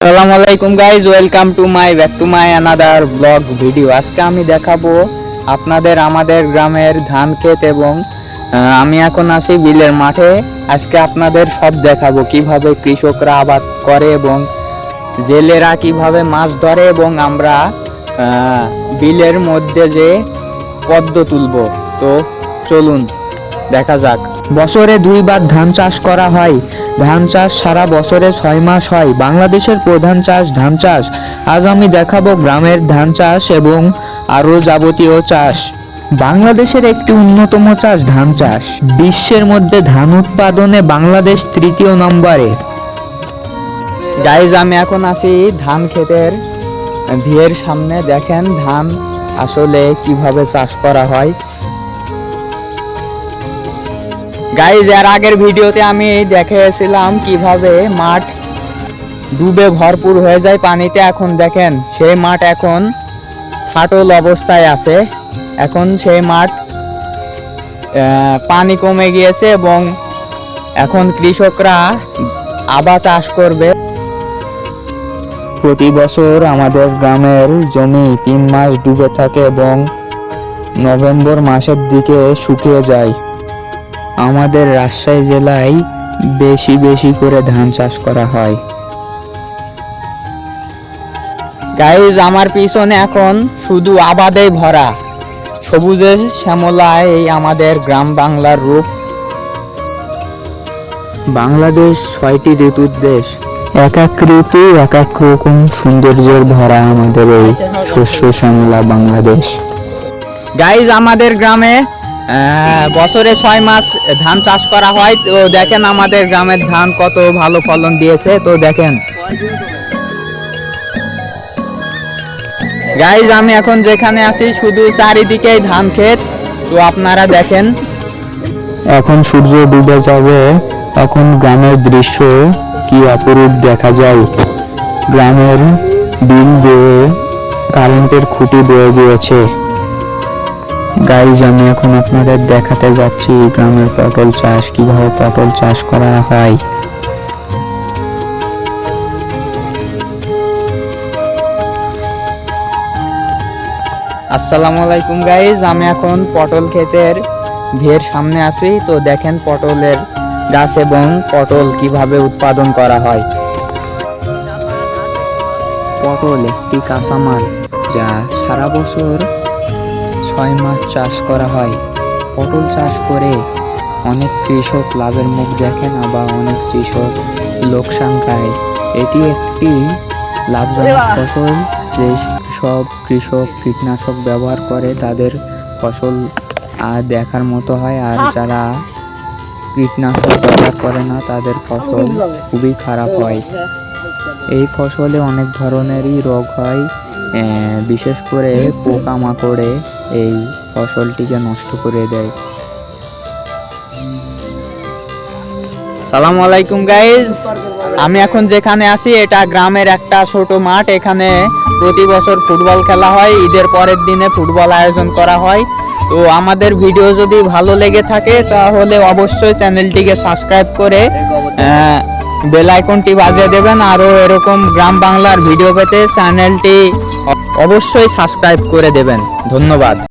আসসালামু আলাইকুম guys welcome to my back to my another blog video আজকে আমি দেখাবো আপনাদের আমাদের গ্রামের ধান ক্ষেত এবং আমি এখন আছি বিলের মাঠে। আজকে আপনাদের সব দেখাবো কীভাবে কৃষকরা আবাদ করে এবং জেলেরা কীভাবে মাছ ধরে এবং আমরা বিলের মধ্যে যে পদ্ম তুলবো। তো চলুন, দেখা যাক। বছরে দুইবার ধান চাষ করা হয়। ধান চাষ সারা বছরে ছয় মাস হয়। বাংলাদেশের প্রধান চাষ ধান চাষ। আজ আমি দেখাবো গ্রামের ধান চাষ এবং আরও যাবতীয় চাষ। বাংলাদেশের একটি অন্যতম চাষ ধান চাষ। বিশ্বের মধ্যে ধান উৎপাদনে বাংলাদেশ তৃতীয় নম্বরে। গাইজ আমি এখন আছি ধান ক্ষেতের ভিয়ের সামনে। দেখেন ধান আসলে কীভাবে চাষ করা হয়। গাইজ এর আগের ভিডিওতে আমি দেখিয়েছিলাম কীভাবে মাঠ ডুবে ভরপুর হয়ে যায় পানিতে। এখন দেখেন, সেই মাঠ এখন ফাটল অবস্থায় আছে। এখন সেই মাঠ পানি কমে গিয়েছে এবং এখন কৃষকরা আবার চাষ করবে। প্রতি বছর আমাদের গ্রামের জমি তিন মাস ডুবে থাকে এবং নভেম্বর মাসের দিকে শুকিয়ে যায়। আমাদের রাজশাহী জেলায় বেশি বেশি করে ধান চাষ করা হয়। গাইজ আমার পিছনে এখন শুধু আবাদেই ভরা। সবুজে শ্যামলায় এই আমাদের গ্রাম বাংলার রূপ। বাংলাদেশ ছয়টি ঋতুর দেশ। এক এক ঋতু এক এক রকম সৌন্দর্যের ভরা আমাদের এই শস্য শ্যামলা বাংলাদেশ। গাইজ আমাদের গ্রামে বছরে ছয় মাস ধান চাষ করা হয়। তো দেখেন আমাদের গ্রামের ধান কত ভালো ফলন দিয়েছে। তো দেখেন। গাইজ আমি এখন যেখানে আছি, শুধু চারিদিকেই ধান ক্ষেত। তো আপনারা দেখেন। এখন সূর্য ডুবে যাবে। তখন গ্রামের দৃশ্য কি অপরূপ দেখা যায়। গ্রামের বিল দিয়ে কারেন্টের খুঁটি বয়ে গিয়েছে। গাইজ আমি এখন আপনাদের দেখাতে যাচ্ছি গ্রামের পটল চাষ কীভাবে পটল চাষ করা হয়। আসসালামু আলাইকুম গাইজ আমি এখন পটল ক্ষেতের ভিয়ের সামনে আছি। তো দেখেন পটলের গাছ এবং পটল কীভাবে উৎপাদন করা হয়। পটল একটি কাঁচামাল যা সারা বছর ছয় মাস চাষ করা হয়? পটল চাষ করে অনেক কৃষক লাভের মুখ দেখেন আবার অনেক কৃষক লোকসান খায়। এটি একটি লাভজনক ফসল যে সব কৃষক কীটনাশক ব্যবহার করে তাদের ফসল আর দেখার মতো হয় আর যারা কীটনাশক ব্যবহার করে না তাদের ফসল খুবই খারাপ হয়। এই ফসলে অনেক ধরনেরই রোগ হয়। বিশেষ করে পোকামাকড়ে এই ফসলটিকে নষ্ট করে দেয়। সালাম আলাইকুম গাইজ আমি এখন যেখানে আছি, এটা গ্রামের একটা ছোট মাঠ। এখানে প্রতি বছর ফুটবল খেলা হয়, ঈদের পরের দিনে ফুটবল আয়োজন করা হয়। তো আমাদের ভিডিও যদি ভালো লেগে থাকে, তাহলে অবশ্যই চ্যানেলটিকে সাবস্ক্রাইব করে বেল আইকনটি বাজিয়ে দেবেন আরও এরকম গ্রাম বাংলার ভিডিও পেতে চ্যানেলটি অবশ্যই সাবস্ক্রাইব করে দেবেন। ধন্যবাদ।